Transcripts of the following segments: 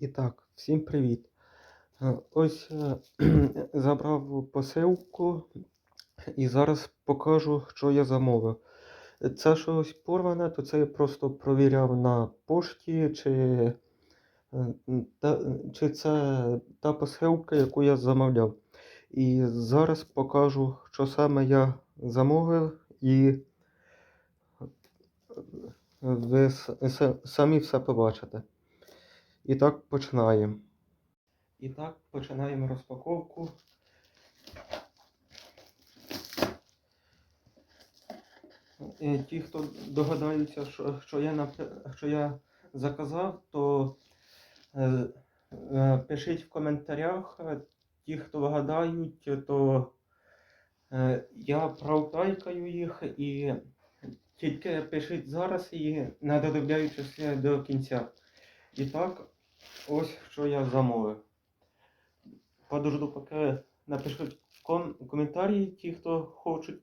І так, всім привіт. Е, Ось е, забрав посилку і зараз покажу, що я замовив. Це щось порване, то це я просто провіряв на пошті, чи, е, чи це та посилка, яку я замовляв. І зараз покажу, що саме я замовив, і ви самі все побачите. І так починаємо. І так починаємо розпаковку. Е, Ті, хто догадаються, що, що, я, що я заказав, то е, е, пишіть в коментарях. Ті, хто вгадають, то я провтайкаю їх і тільки пишіть зараз і не додивляючись до кінця. І так, ось що я замовив. Подожду, поки напишуть ком- коментарі ті, хто хочуть.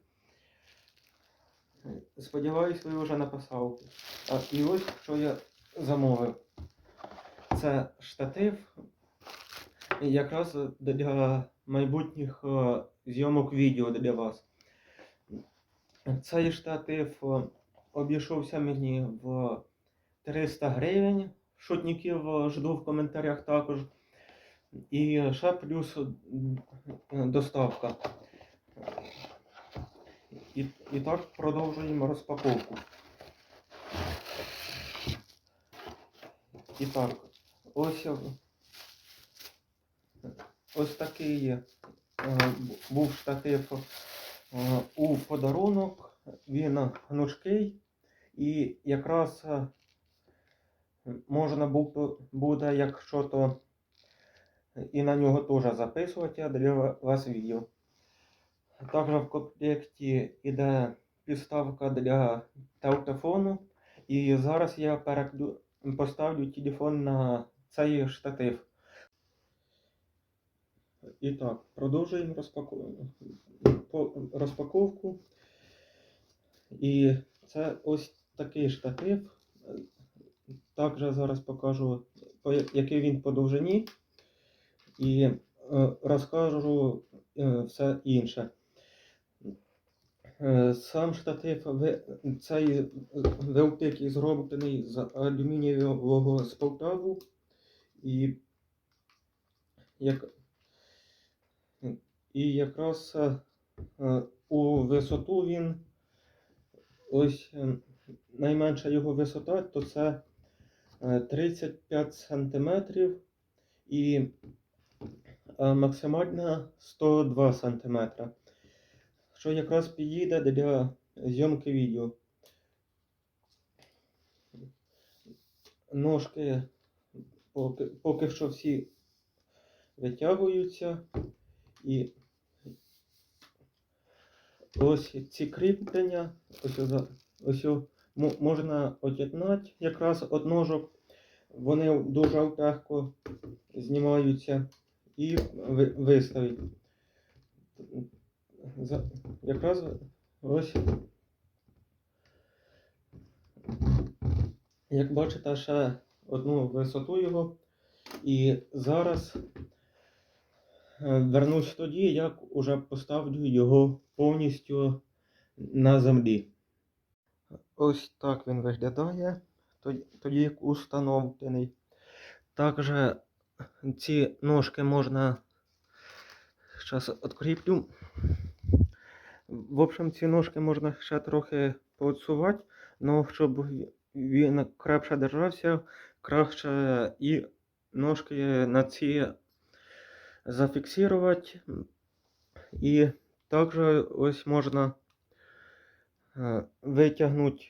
Сподіваюсь, ви вже написали. А, і ось що я замовив. Це штатив якраз для майбутніх е, зйомок відео для вас. Цей штатив е, обійшовся мені в 300 гривень. Шутників е, жду в коментарях також. І ще плюс е, доставка. І, і так продовжуємо розпаковку. І так, ось е, ось такий був штатив у подарунок. Він гнучкий і якраз можна буде, якщо то і на нього теж записувати для вас відео. Також в комплекті йде підставка для телефону. І зараз я переклю... поставлю телефон на цей штатив. І так, продовжуємо розпаковку. розпаковку. І це ось такий штатив. Також зараз покажу, який він по довжині. І е, розкажу е, все інше. Е, Сам штатив цей великий зроблений з алюмінієвого сплаву і, як, і якраз у висоту він ось найменша його висота, то це 35 сантиметрів і е, максимальна 102 сантиметра що якраз підійде для зйомки відео. Ножки поки, поки що всі витягуються і ось ці кріплення, ось, ось можна од'єднати якраз од ножок. Вони дуже легко знімаються і ви- виставити. Якраз ось. Як бачите, ще одну висоту його. І зараз е, вернусь тоді, як уже поставлю його повністю на землі. Ось так він виглядає, тоді, як установлений. Також ці ножки можна зараз відкріплю. В общем, ці ножки можна ще трохи поотсувати, але щоб він крепше держався, краще і ножки на ці зафіксувати. І також ось можна витягнути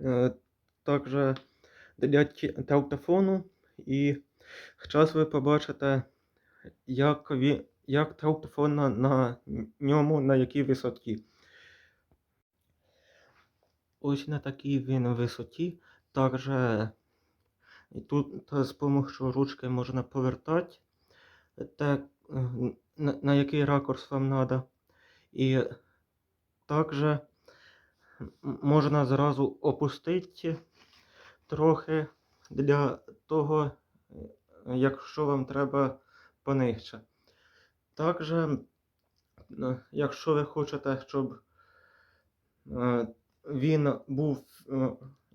е, також для телефону. І зараз ви побачите, як він, як телефон на, на ньому на якій висоті. Ось на такій він висоті. Також тут з допомогою ручки можна повертати, так, е, на, на який ракурс вам треба. І також можна зразу опустити трохи для того, якщо вам треба понижче. Також, е, якщо ви хочете, щоб е, він був, е,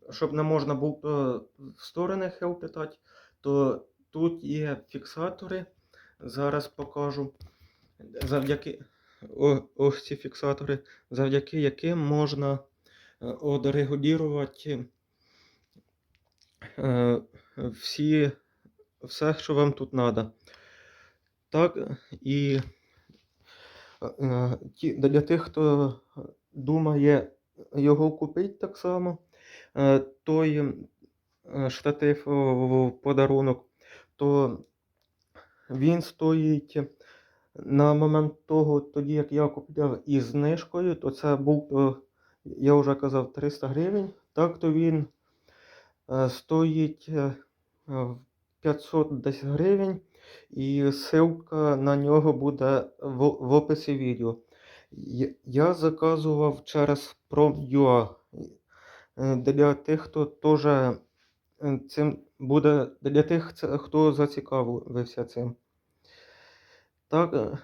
щоб не можна було в сторони хилпитати, то тут є фіксатори. Зараз покажу. Завдяки ось ці фіксатори, завдяки яким можна е, одрегулювати е, всі, все, що вам тут треба. Так, і е, для тих, хто думає його купити так само, той штатив в подарунок, то він стоїть на момент того, тоді як я купляв із знижкою, то це був, е, я вже казав, 300 гривень. Так то він е, стоїть е, е, 510 гривень, і ссылка на нього буде в, в описі відео. Я- заказував через Prom.ua. Для тих, хто теж цим буде, для тих, хто зацікавився цим. Так, е,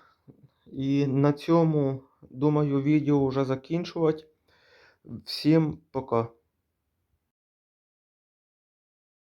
і на цьому, думаю, відео вже закінчувати. Всім пока.